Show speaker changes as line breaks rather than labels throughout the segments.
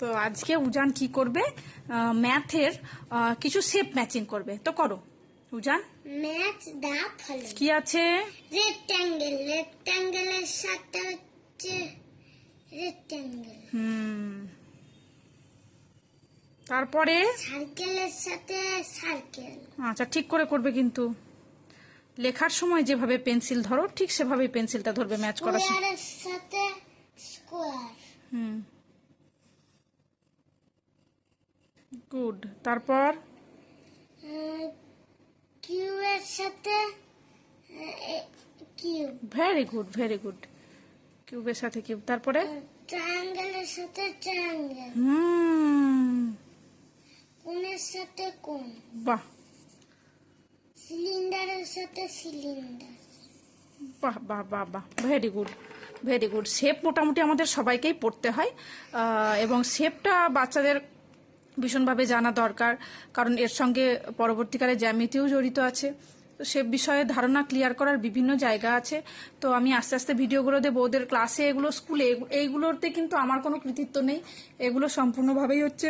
তো আজকে উজান কি করবে? ম্যাথের কিছু শেপ ম্যাচিং করবে। তো করো। উজান?
ম্যাচ দা ফলো
কি আছে?
রেক্ট্যাঙ্গেল রেক্ট্যাঙ্গেলের সাথে হচ্ছে রেক্ট্যাঙ্গেল
হুম। তারপরে?
সার্কেলের সাথে সার্কেল
আচ্ছা ঠিক করে করবে কিন্তু। লেখার সময় যেভাবে পেন্সিল ধরো ঠিক সেভাবেই পেন্সিলটা ধরবে ম্যাচ করার
সাথে স্কোয়ার
হুম। গুড। তারপর?
কিউবের সাথে cube
very good very good. কিউবের সাথে কিউব তারপরে?
ট্রায়াঙ্গেলের সাথে ট্রায়াঙ্গেল।
হুম।
কোণের সাথে কোণ
বাহ।
সিলিন্ডারের সাথে সিলিন্ডার।
বাহ বাহ বাহ বাহ। Very good very good. Shape মোটামুটি আমাদের সবাইকেই পড়তে হয়। এবং শেপটা বাচ্চাদের ভীষণভাবে জানা দরকার, কারণ এর সঙ্গে পরবর্তীকালে জ্যামিতিও জড়িত আছে। তো সে বিষয়ে ধারণা ক্লিয়ার করার বিভিন্ন জায়গা আছে। তো আমি আস্তে আস্তে ভিডিওগুলো দেবো। ওদের ক্লাসে এগুলো স্কুলে এইগুলোতে কিন্তু আমার কোনো কৃতিত্ব নেই। এগুলো সম্পূর্ণভাবেই হচ্ছে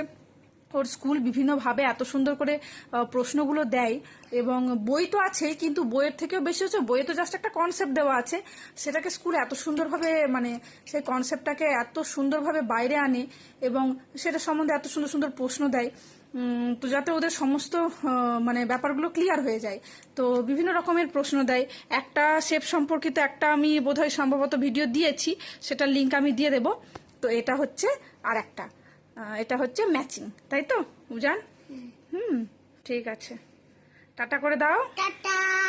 ওর স্কুল বিভিন্নভাবে এত সুন্দর করে প্রশ্নগুলো দেয় এবং বই তো আছেই, কিন্তু বইয়ের থেকেও বেশি হচ্ছে, বইয়ে তো জাস্ট একটা কনসেপ্ট দেওয়া আছে। সেটাকে স্কুল এত সুন্দরভাবে মানে সেই কনসেপ্টটাকে এত সুন্দরভাবে বাইরে আনে এবং সেটা সম্বন্ধে এত সুন্দর সুন্দর প্রশ্ন দেয়। তো যাতে ওদের সমস্ত মানে ব্যাপারগুলো ক্লিয়ার হয়ে যায়। তো বিভিন্ন রকমের প্রশ্ন দেয়। একটা শেপ সম্পর্কিত একটা আমি বোধহয় সম্ভবত ভিডিও দিয়েছি, সেটার লিঙ্ক আমি দিয়ে দেব। তো এটা হচ্ছে আর একটা এটা হচ্ছে ম্যাচিং তাই তো উজান? হুম ঠিক আছে। টাটা করে দাও।
টাটা।